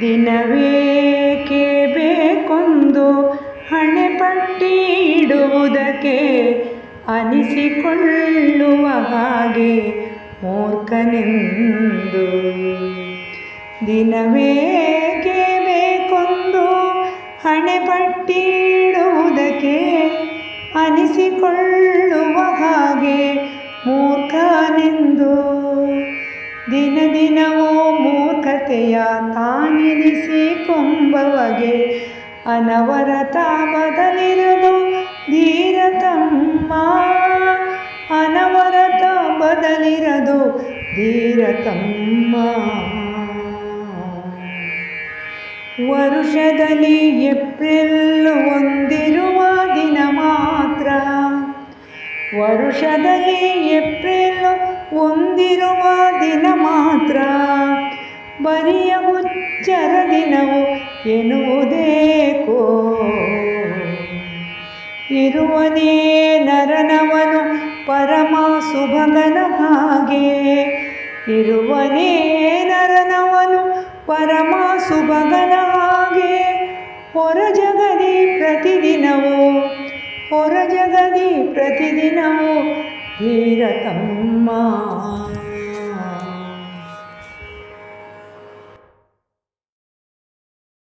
ದಿನವೇಕೆ ಬೇಕೊಂದು ಹಣೆಪಟ್ಟಿ ಇಡುವುದಕ್ಕೆ ಅನಿಸಿಕೊಳ್ಳುವ ಹಾಗೆ ಮೂರ್ಖನೆಂದು. ದಿನವೇಕೆ ಬೇಕೊಂದು ಹಣೆಪಟ್ಟಿ ಇಡುವುದಕ್ಕೆ ಅನಿಸಿಕೊಳ್ಳುವ ಮೂರ್ಖತೆಯ ತಾನಿರಿಸಿಕೊಂಬವಗೆ ಅನವರತ ಬದಲಿರದು ಧೀರತಮ್ಮ. ಅನವರತ ಬದಲಿರದು ಧೀರತಮ್ಮ. ವರುಷದಲ್ಲಿ ಏಪ್ರಿಲ್ ಒಂದಿರುವ ದಿನ ಮಾತ್ರ. ವರುಷದಲ್ಲಿ ಏಪ್ರಿಲ್ ಬರಿಯ ಹುಚ್ಚರ ದಿನವು ಎನ್ನುವುದೇಕೋ ಇರುವನೇ ನರನವನು ಪರಮ ಸುಭಗನ ಹಾಗೆ. ಇರುವನೇ ನರನವನು ಪರಮ ಸುಭಗನ ಹಾಗೆ. ಹೊರ ಜಗದಿ ಪ್ರತಿದಿನವು, ಹೊರ ಜಗದಿ ಪ್ರತಿದಿನವೂ ಧೀರತಮ್ಮ.